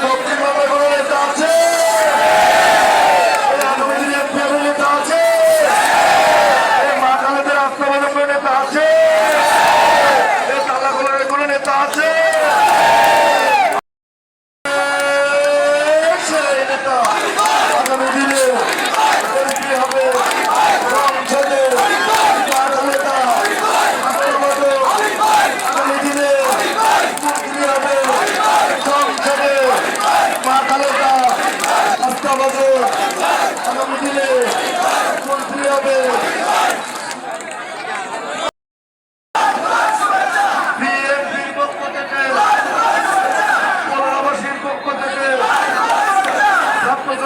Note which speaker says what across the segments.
Speaker 1: Thank you.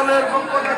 Speaker 1: দলের পক্ষ থেকে